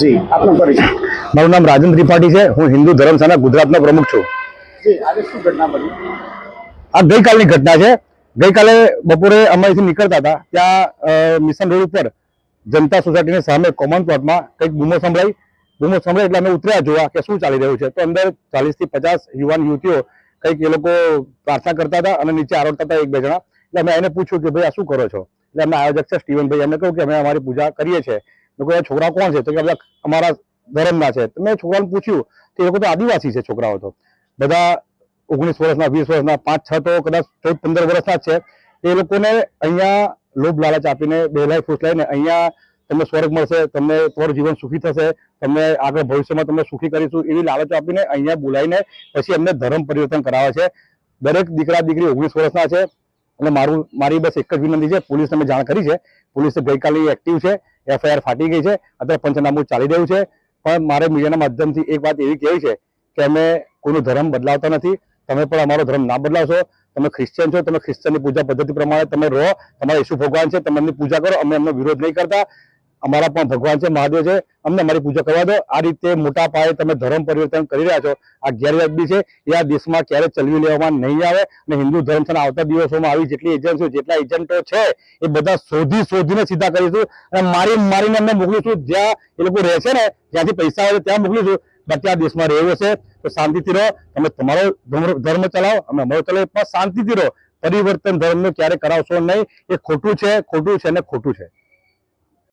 જી આપનો પરિચય. મારું નામ રાજન ત્રિપાઠી છે. હું હિન્દુ ધર્મશાળા ગુજરાતનો પ્રમુખ છું. જી આજે શું ઘટના બની? આ ગઈકાલની ઘટના છે. ગઈકાલે બપોરે અમે અહીંથી નીકળતા હતા. ત્યાં મિશન રોડ ઉપર જનતા સોસાયટીની સામે કોમન પ્લોટમાં કંઈક બૂમો સંભળાઈ. બૂમો સંભળાઈ એટલે અમે ઉતર્યા જોવા કે શું ચાલી રહ્યું છે. તો અંદર ચાલીસથી પચાસ યુવાન યુવતીઓ કંઈક એ લોકો પ્રાર્થના કરતા હતા અને નીચે આરોડતા હતા એક બે જણા. એટલે અમે એને પૂછ્યું કે ભાઈ આ શું કરો છો? એટલે અમે આયોજક છે સ્ટીવનભાઈ. એમને કહ્યું કે અમે અમારી પૂજા કરીએ છીએ. મેં છોકરા કોણ છે? તો કે બધા અમારા ધર્મના છે. તો મેં છોકરાને પૂછ્યું કે એ લોકો તો આદિવાસી છે છોકરાઓ તો. બધા ઓગણીસ વર્ષના, વીસ વર્ષના, પાંચ, છ તો કદાચ ચૌદ, પંદર વર્ષના જ છે. એ લોકોને અહીંયા લોભ લાલચ આપીને બેલાઈ ફૂસલાઈને અહીંયા તમને સ્વર્ગ મળશે, તમને તમારું જીવન સુખી થશે, તમને આગળ ભવિષ્યમાં તમને સુખી કરીશું એવી લાલચ આપીને અહીંયા બોલાવીને પછી એમને ધર્મ પરિવર્તન કરાવે છે. દરેક દીકરા, દીકરી ઓગણીસ વર્ષના છે. અને મારું, મારી બસ એક જ વિનંતી છે, પોલીસને મેં જાણ કરી છે. પોલીસ ગઈકાલે એક્ટિવ છે. એફઆઈઆર ફાટી ગઈ છે. અત્યારે પંચનામું ચાલી રહ્યું છે. પણ મારે મીડિયાના માધ્યમથી એક વાત એવી કહેવી છે કે અમે કોઈનો ધર્મ બદલાવતા નથી. તમે પણ અમારો ધર્મ ના બદલાવશો. તમે ક્રિશ્ચિયન છો. તમે ખ્રિશ્ચનની પૂજા પદ્ધતિ પ્રમાણે તમે રહો. તમારા ઈસુ ભગવાન છે. તમે એમની પૂજા કરો. અમે એમનો વિરોધ નહીં કરતા. અમારા પણ ભગવાન છે, મહાદેવ છે, અમને અમારી પૂજા કરવા દો. આ રીતે મોટા પાયે તમે ધર્મ પરિવર્તન કરી રહ્યા છો. આ ગેરવાજબી છે, એ આ દેશમાં ક્યારે ચલવી લેવામાં નહીં આવે અને હિન્દુ ધર્મ છે આવતા દિવસોમાં આવી જેટલી એજન્સીઓ જેટલા એજન્ટો છે, એ બધા શોધી શોધીને સીધા કરીશું અને મારી મારીને એમને મોકલીશું જ્યાં એ લોકો રહેશે ને, જ્યાંથી પૈસા આવે ત્યાં મોકલીશું બાકી આ દેશમાં રહેવું છે તો શાંતિથી રહો. તમે તમારો ધર્મ- ધર્મ ચલાવો અમે અમારો ચલાવો પણ શાંતિથી રહો. પરિવર્તન ધર્મનું ક્યારે કરાવશો નહીં. એ ખોટું છે ખોટું છે ને ખોટું છે.